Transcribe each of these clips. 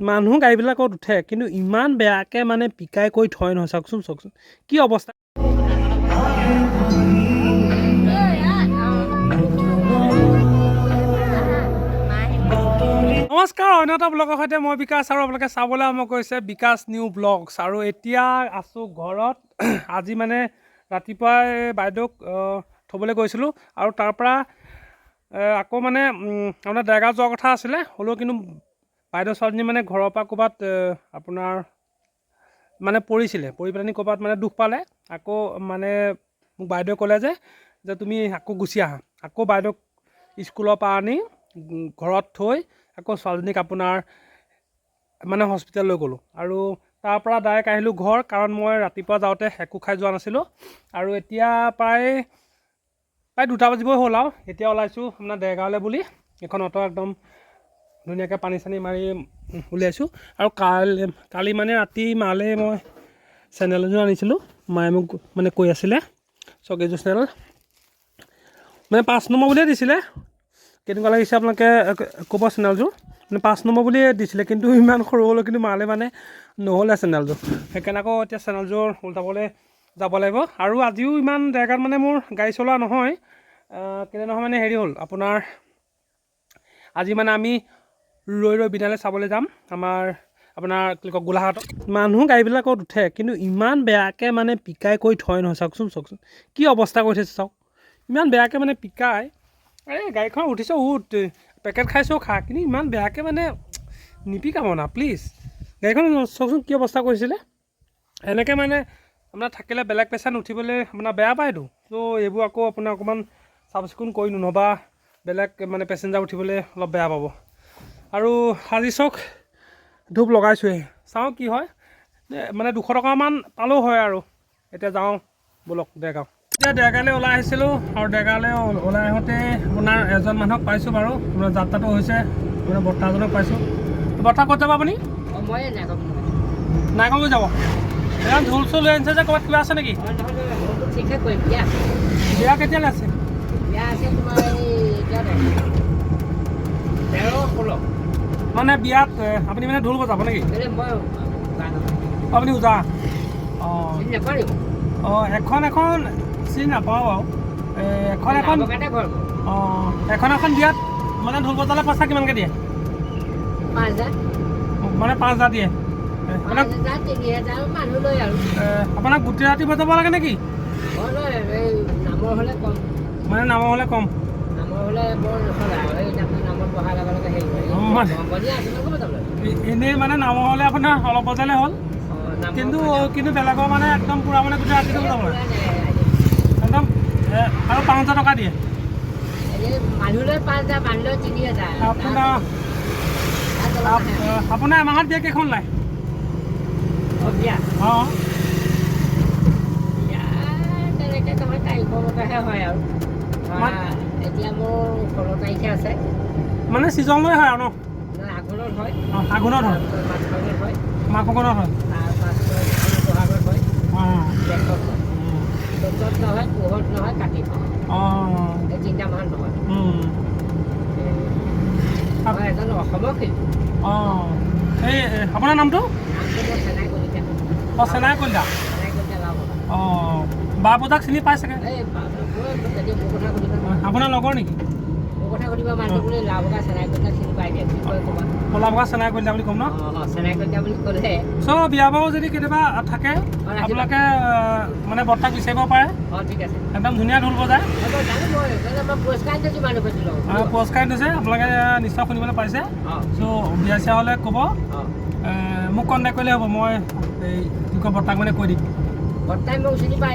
মানুহ গাড়ীবিলাকত উঠে কিন্তু ইমান বেয়াকৈ মানে পিকাই কৰি থয় নহয়। চাওকচোন চাওকচোন কি অৱস্থা? নমস্কাৰ অন্য এটা ব্লগৰ সৈতে মই বিকাশ আৰু আপোনালোকে চাবলৈ আৰম্ভ কৰিছে বিকাশ নিউ ব্লগছ। আৰু এতিয়া আছোঁ ঘৰত। আজি মানে ৰাতিপুৱাই বাইদেউক থ'বলৈ গৈছিলোঁ। আৰু তাৰ পৰা আহ, আকৌ মানে আপোনাৰ ডেৰগাঁও যোৱাৰ কথা আছিলে হ'লেও কিন্তু বাইদেউ ছোৱালীজনী মানে ঘৰৰ পৰা ক'ৰবাত আপোনাৰ মানে পৰিছিলে পৰি পেলানি ক'ৰবাত মানে দুখ পালে। আকৌ মানে মোক বাইদেৱে ক'লে যে যে তুমি আকৌ গুচি আহা। আকৌ বাইদেউক স্কুলৰ পৰা আনি ঘৰত থৈ আকৌ ছোৱালীজনীক আপোনাৰ মানে হস্পিটেললৈ গ'লোঁ। আৰু তাৰ পৰা ডাইৰেক্ট আহিলোঁ ঘৰ কাৰণ মই ৰাতিপুৱা যাওঁতে একো খাই যোৱা নাছিলোঁ। আৰু এতিয়া প্ৰায় প্ৰায় দুটা বাজিবই হ'ল আৰু। এতিয়া ওলাইছোঁ আপোনাৰ দেৰগাঁৱলৈ বুলি। এখন অটো একদম ধুনীয়াকৈ পানী চানী মাৰি উলিয়াইছোঁ। আৰু কালি কালি মানে ৰাতি মালৈ মই চেণ্ডেল এযোৰ আনিছিলোঁ। মায়ে মোক মানে কৈ আছিলে চকেযোৰ চেণ্ডেল মানে পাঁচ নম্বৰ বুলিয়ে দিছিলে। কেনেকুৱা লাগিছে আপোনালোকে ক'ব চেনেলযোৰ? মানে পাঁচ নম্বৰ বুলিয়ে দিছিলে, কিন্তু ইমান সৰু হ'লেও কিন্তু মালে মানে নহ'লে চেনেলযোৰ। সেইকাৰণে আকৌ এতিয়া চেনেলযোৰ উল্টাবলৈ যাব লাগিব। আৰু আজিও ইমান জেগাত মানে মোৰ গাড়ী চলোৱা নহয়। কেলে নহয় মানে হেৰি হ'ল, আপোনাৰ আজি মানে আমি ৰৈ ৰৈ বিনালৈ চাবলৈ যাম। আমাৰ, আপোনাৰ কি কয় গোলাঘাটত মানুহ গাড়ীবিলাকত উঠে, কিন্তু ইমান বেয়াকৈ মানে পিকাই কৰি থয় নহয়, চাওকচোন চাওকচোন। কি অৱস্থা কৰি থৈছে চাওক। ইমান বেয়াকৈ মানে পিকাই। আৰে গাড়ীখন উঠিছ, উঠ, পেকেট খাইছ, খা, কিন্তু ইমান বেয়াকৈ মানে নিপিকাব না, প্লিজ। গাড়ীখন চাওকচোন কি অৱস্থা কৰিছিলে। এনেকৈ মানে আপোনাৰ থাকিলে বেলেগ পেচেণ্ট উঠিবলৈ আপোনাৰ বেয়া পায়তো ত' এইবোৰ আকৌ আপোনাৰ অকণমান চাফ চিকুণ কৰি নহ'বা বেলেগ মানে পেচেঞ্জাৰ উঠিবলৈ অলপ বেয়া পাব। আৰু আজি চাওক ধূপ লগাইছোঁহে। চাওঁ কি হয়। মানে দুশ টকামান পালেও হয় আৰু। এতিয়া যাওঁ ব'লক ডেৰগাঁও এতিয়া ডেৰগাঁৱলৈ ওলাই আহিছিলোঁ আৰু ডেৰগাঁৱলৈ ও- ওলাই আহোঁতে আপোনাৰ এজন মানুহক পাইছোঁ বাৰু। আপোনাৰ যাত্ৰাটো হৈছে আপোনাৰ বৰ্তা এজনক পাইছোঁ বৰ্তা ক'ত যাব আপুনি? নাইকলৈ যাব। এজন ঢোল চোল লৈ আনিছে যে ক'ৰবাত কিবা আছে নেকি? বিয়া কেতিয়ালৈ আছে? বিয়া আছে তোমাৰ তেৰ ষোল্ল। মানে বিয়াত আপুনি মানে ঢোল বজাব নেকি? আপুনি উজা? অঁ। অঁ এখন এখন চিনি নাপাওঁ বাৰু। এখন এখন অঁ এখন এখন বিয়াত মানে ঢোল বজালে পইচা কিমানকৈ দিয়ে? মানে পাঁচ হাজাৰ দিয়ে। আপোনাক গোটেই ৰাতি বজাব লাগে নেকি? মানে নামৰ হ'লে কম। এনেই মানে নামৰ হ'লে আপোনাৰ অলপ বজালে হ'ল। কিন্তু কিন্তু বেলেগৰ মানে একদম পূৰা মানে গোটেই ৰাতিটো লাগে একদম আৰু পাঁচ হাজাৰ টকা দিয়ে। আপোনাৰ এমাহত বিয়া কেইখন ওলায় অঁ, তেনেকৈ নহয় তাৰিখৰ মতেহে হয় আৰু। ধৰা, এতিয়া মোৰ ষোল্ল তাৰিখে আছে। মানে ছিজন লৈ হয় আৰু ন? আঘোণত হয়। আঘোণত হয়। মাঘ ফাগুনত হয়। হয়। বহাগত হয়। হয়। চ'তত নহয় পুহত নহয় কাতিত হয়। এই তিনিটা মাহত নহয়। মই এজন অসমৰ শিল্পী অঁ। এই আপোনাৰ নামটো? নামটো মই চেনাই কলিতা। অঁ চেনাই কলিতা। চেনাই কলিতা লাভ অঁ। বা পূজাক চিনি পাই চাগে? আপোনাৰ লগৰ নেকি? ক'লা বগা চেনাই কলিতা বুলি ক'ম ন? চ' বিয়া বাৰু যদি কেতিয়াবা থাকে আপোনালোকে মানে বৰ্তাক বিচাৰিব পাৰে। একদম ধুনীয়া ঢোল বজায়। পুৰস্কাৰ দিছে আপোনালোকে নিশ্চয় শুনিবলৈ পাইছে চ' বিয়া চিয়া হ'লে ক'ব। মোক কণ্টেক্ট কৰিলে হ'ব মই এই কি কয় বৰ্তাক মানে কৈ দিম। পাই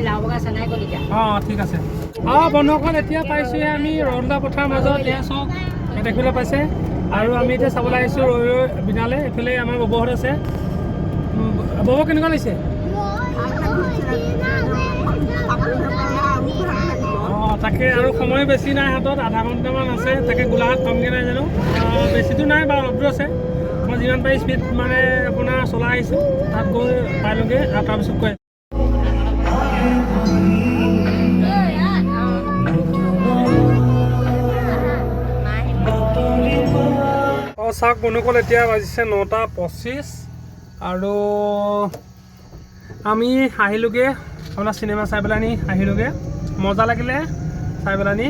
অঁ ঠিক আছে। অঁ বন্ধুসকল এতিয়া পাইছোঁহে আমি ৰন্ধা পথাৰৰ মাজত এয়া চাওক দেখিবলৈ পাইছে। আৰু আমি এতিয়া চাবলৈ আহিছোঁ ৰৈ ৰৈ বিনালে। এইফালে আমাৰ ববহঁত আছে। বব কেনেকুৱা লাগিছে? অঁ তাকে আৰু সময় বেছি নাই হাতত। আধা ঘণ্টামান আছে। তাকে গোলাঘাট পামগৈ নাই জানো? অঁ, বেছিতো নাই বাৰু অলপ দূৰ আছে। মই যিমান পাৰি স্পীড মানে আপোনাৰ চলাই আহিছোঁ। তাত গৈ পাইলোগৈ আৰু তাৰপিছত কৈ চাওক বন্ধুসকল, এতিয়া বাজিছে নটা পঁচিছ আৰু আমি আহিলোগৈ, আপোনাৰ চিনেমা চাই পেলাই নি আহিলোগৈ। মজা লাগিলে চাই পেলাই নি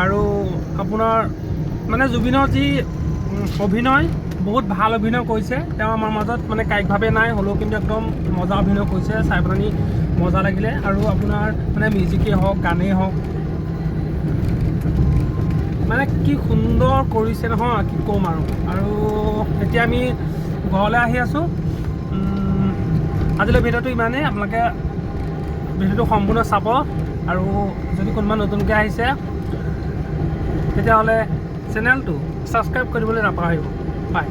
আৰু আপোনাৰ মানে জুবিনৰ যি অভিনয়, বহুত ভালো অভিনয় কৰিছে। তেওঁ আমাৰ মাজত মানে কায়িকভাৱে নাই, হ'লেও কিন্তু একদম মজা অভিনয় কৰিছে, চাই পেলাই নি মজা লাগিলে। আৰু আপোনাৰ মানে মিউজিকেই হওক, গানেই হওক মানে কি সুন্দৰ কৰিছে নহয়, কি ক'ম আৰু। আৰু এতিয়া আমি ঘৰলৈ আহি আছোঁ। আজিলৈ ভিডিঅ'টো ইমানেই। আপোনালোকে ভিডিঅ'টো সম্পূৰ্ণ চাব। আৰু যদি কোনোবা নতুনকৈ আহিছে, তেতিয়াহ'লে চেনেলটো ছাবস্ক্ৰাইব কৰিবলৈ নাপাহৰিব। বাই